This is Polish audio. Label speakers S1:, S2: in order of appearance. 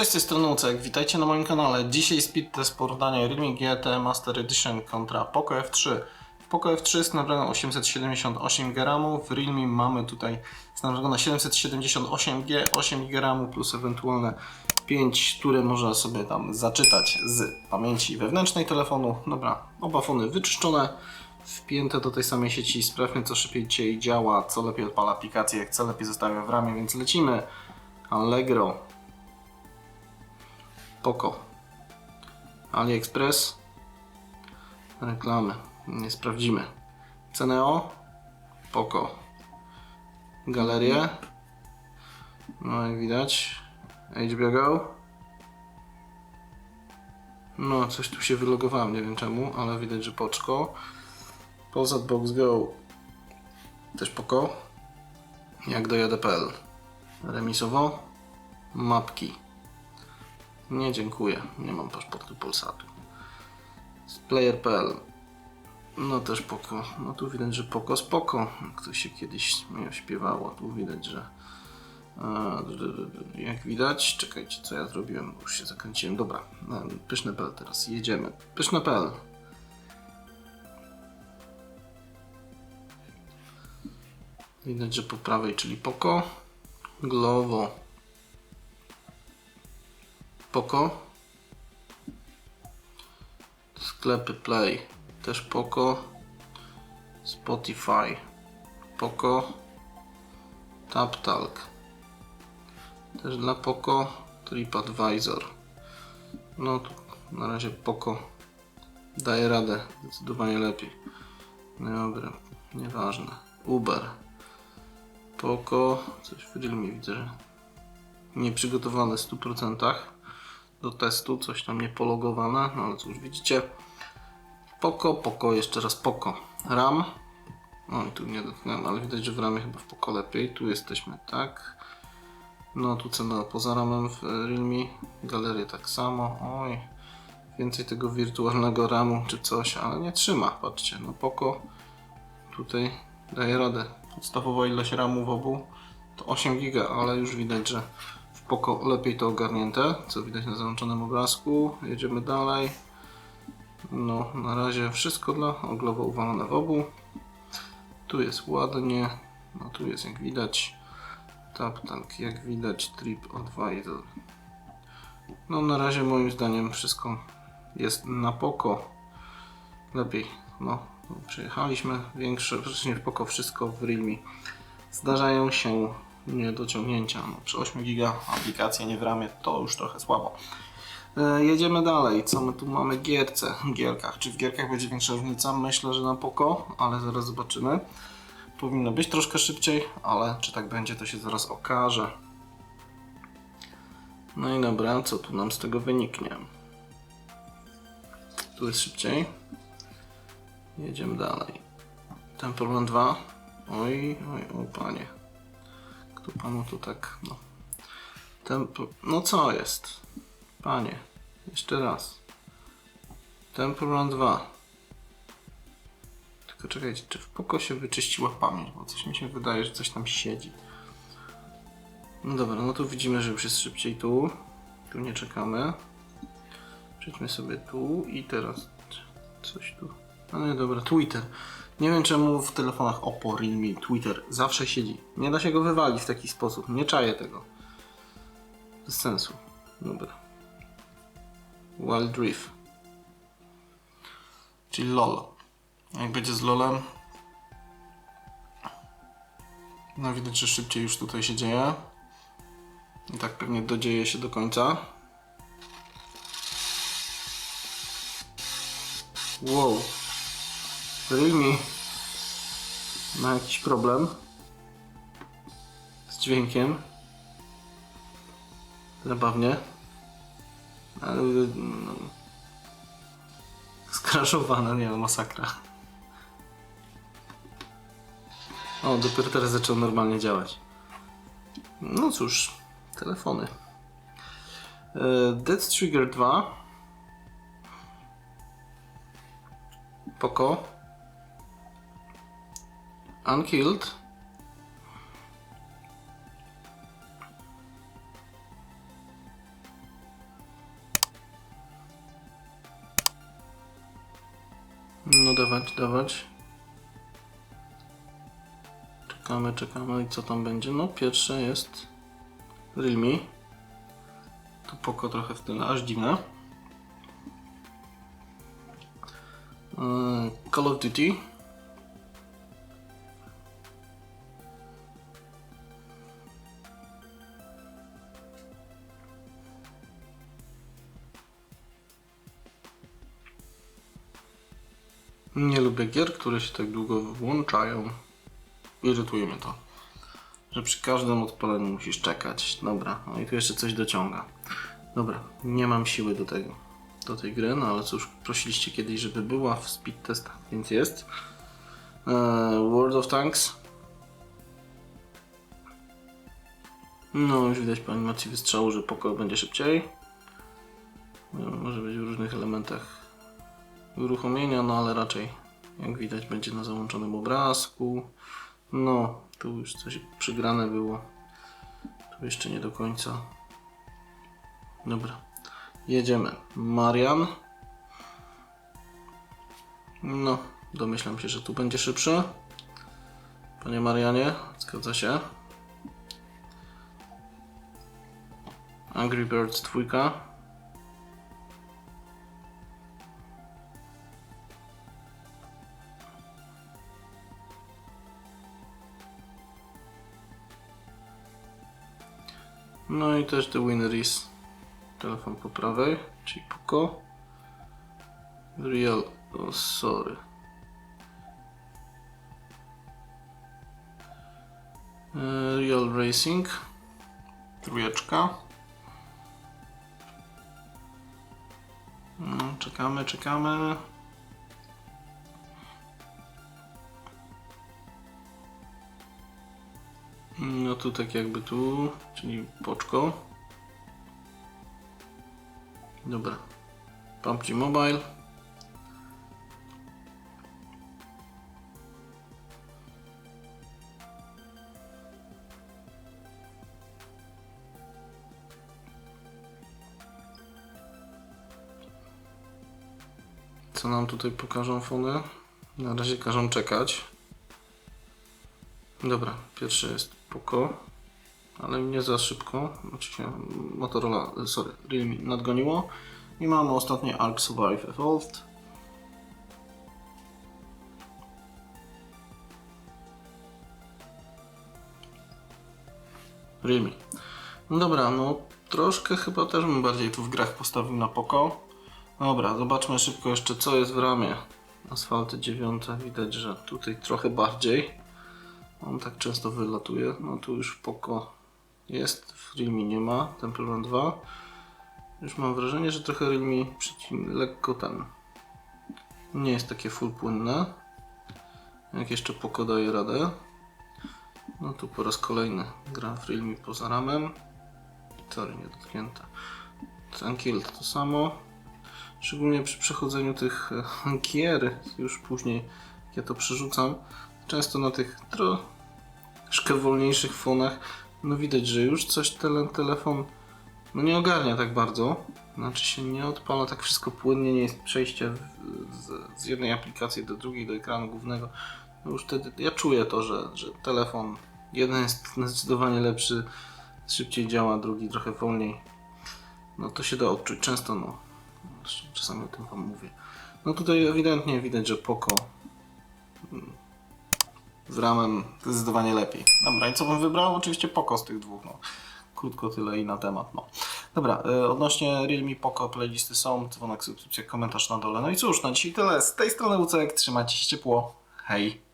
S1: Cześć, z tej strony Ucek, witajcie na moim kanale. Dzisiaj speed test porównania Realme GT Master Edition kontra Poco F3. W Poco F3 Snapdragon 878 GB, w Realme mamy tutaj Snapdragon 778G, 8 GB plus ewentualne 5, które można sobie tam zaczytać z pamięci wewnętrznej telefonu. Dobra, oba fony wyczyszczone, wpięte do tej samej sieci. Sprawdźmy co szybciej działa, co lepiej odpala aplikację, co lepiej zostawia w ramie, więc lecimy. Allegro, Poco. AliExpress. Reklamy. Nie sprawdzimy. Ceneo. Poco. Galerie. No jak widać. HBO Go. No coś tu się wylogowałem, nie wiem czemu, ale widać, że poczko. Polsat Box Go. Też Poco. Jak dojadę.pl. Remisowo. Mapki. Nie dziękuję, nie mam paszportu Polsatu. Z Player.pl No też poko. No tu widać, że poko spoko. To się kiedyś śpiewało, tu widać, że d- d- jak widać, czekajcie co ja zrobiłem, już się zakręciłem. Dobra, e, pyszne.pl teraz, jedziemy. Pyszne.pl Widać, że po prawej, czyli poko. Glovo Poco. Sklepy Play też Poco. Spotify Poco. TapTalk też dla Poco. TripAdvisor. No na razie Poco daje radę zdecydowanie lepiej. Dobra, nieważne. Uber. Poco. Coś w Realme widzę, że nieprzygotowane w 100% do testu, coś tam niepologowane, no ale cóż, widzicie, Poco, Poco, jeszcze raz Poco, RAM, no i tu nie dotknąłem, ale widać, że w ramie chyba w Poco lepiej, tu jesteśmy, tak, no tu cena poza ramem w Realme, galerię tak samo, oj, więcej tego wirtualnego ramu czy coś, ale nie trzyma, patrzcie, no Poco tutaj daje radę, podstawowa ilość ramu w obu. To 8 giga, ale już widać, że w Poco lepiej to ogarnięte, co widać na załączonym obrazku. Jedziemy dalej. No, na razie wszystko dla oglowo uwalone w obu. Tu jest ładnie, no tu jest jak widać TapTalk, jak widać TripAdvisor. No na razie moim zdaniem wszystko jest na Poco. Lepiej, no przejechaliśmy większe, praktycznie w Poco wszystko w Realme zdarzają się niedociągnięcia. No, przy 8 giga aplikacja nie w ramie to już trochę słabo. E, jedziemy dalej. Co my tu mamy? Gierce. Gierkach. Czy w gierkach będzie większa różnica? Myślę, że na poko, ale zaraz zobaczymy. Powinno być troszkę szybciej, ale czy tak będzie, to się zaraz okaże. No i dobra, co tu nam z tego wyniknie? Tu jest szybciej. Jedziemy dalej. Tempo Run 2. Oj, oj, o panie. Kto panu tu tak, no. Tempo, no co jest? Panie, jeszcze raz. Tempo Run 2. Tylko czekajcie, czy w poko się wyczyściła pamięć, bo coś mi się wydaje, że coś tam siedzi. No dobra, no tu widzimy, że już jest szybciej tu. Tu nie czekamy. Przejdźmy sobie tu i teraz coś tu. No nie, dobra, Twitter. Nie wiem czemu w telefonach Oppo, Realme, Twitter zawsze siedzi. Nie da się go wywalić w taki sposób. Nie czaję tego. Bez sensu. Dobra. Wild Drift. Czyli LOL. Jak będzie z LOLem. No widać, że szybciej już tutaj się dzieje. I tak pewnie dodzieje się do końca. Wow. Realme ma jakiś problem z dźwiękiem. Zabawnie. Ale no, skraszowane, nie no, masakra. O, dopiero teraz zaczął normalnie działać. No cóż, telefony. E, Dead Trigger 2 Poco Unkilled. No dawać, dawać. Czekamy, czekamy i co tam będzie? No pierwsze jest Realme. To poko trochę w tyle, aż dziwne. E, Call of Duty. Nie lubię gier, które się tak długo włączają. Irytuje mnie to. Że przy każdym odpaleniu musisz czekać. Dobra, no i tu jeszcze coś dociąga. Dobra, nie mam siły do tego. Do tej gry, no ale cóż, prosiliście kiedyś, żeby była w speed testach, więc jest. Eee, World of Tanks. No, już widać po animacji wystrzału, że poko będzie szybciej. No, może być w różnych elementach uruchomienia, no ale raczej jak widać będzie na załączonym obrazku. No, tu już coś przygrane było. Tu jeszcze nie do końca. Dobra, jedziemy. Marian. No, domyślam się, że tu będzie szybszy. Panie Marianie, zgadza się. Angry Birds 2. No i też The Winner is telefon po prawej, czyli Poco. Real, o sorry. E, Real Racing. Trójeczka. No, czekamy, czekamy. Tu tak jakby tu, czyli poczko. Dobra. PUBG Mobile. Co nam tutaj pokażą fony? Na razie każą czekać. Dobra, pierwszy jest Poco, ale nie za szybko. Oczywiście Motorola, sorry, Realme nadgoniło. I mamy ostatnie Arc Survive Evolved. Realme. No dobra, no troszkę chyba też bym bardziej tu w grach postawił na Poco. Dobra, zobaczmy szybko jeszcze co jest w ramie. Asfalty 9, widać, że tutaj trochę bardziej. On tak często wylatuje. No tu już Poco jest, w Realme nie ma. Temple Run 2. Już mam wrażenie, że trochę Realme przecin lekko ten. Nie jest takie full płynne. Jak jeszcze Poco daje radę. No tu po raz kolejny gram w Realme poza ramem. Sorry, nie dotknięte. Unkilled to samo. Szczególnie przy przechodzeniu tych gier, już później jak ja to przerzucam, często na tych troszkę wolniejszych fonach, no widać, że już coś ten telefon no nie ogarnia tak bardzo. Znaczy się nie odpala tak wszystko płynnie, nie jest przejście z, z jednej aplikacji do drugiej, do ekranu głównego. No już wtedy ja czuję to, że, że telefon jeden jest zdecydowanie lepszy, szybciej działa, drugi trochę wolniej. No to się da odczuć często, no. Czasami o tym wam mówię. No tutaj ewidentnie widać, że Poco z ramem zdecydowanie lepiej. Dobra, i co bym wybrał? Oczywiście Poco z tych dwóch. No. Krótko tyle i na temat. No. Dobra, y, odnośnie Realme Poco playlisty są, dzwonek, subskrypcja, komentarz na dole. No i cóż, na dzisiaj tyle. Z tej strony Łucek, trzymajcie się ciepło. Hej!